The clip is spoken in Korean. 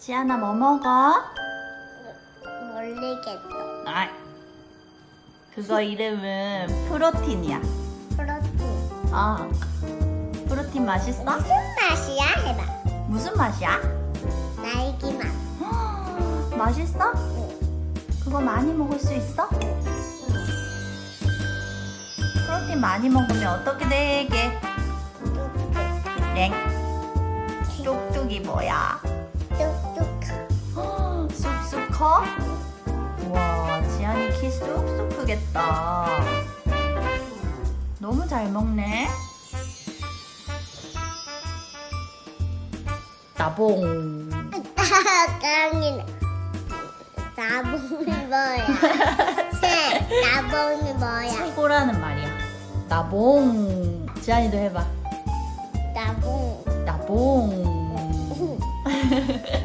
지안아 뭐 먹어? 모르겠어. 아, 그거 이름은 프로틴이야. 프로틴. 아, 프로틴 맛있어? 무슨 맛이야? 해봐. 무슨 맛이야? 딸기 맛. 맛있어? 응. 그거 많이 먹을 수 있어? 프로틴 많이 먹으면 어떻게 되게? 뚝뚝. 랭. 뚝뚝이 뭐야? 커? 우와, 지안이 키 쑥쑥 크겠다. 너무 잘 먹네. 나봉. 깡이네. 나봉이 뭐야? 새. 나봉이 뭐야? 최고라는 말이야. 나봉. 지안이도 해봐. 나봉. 나봉.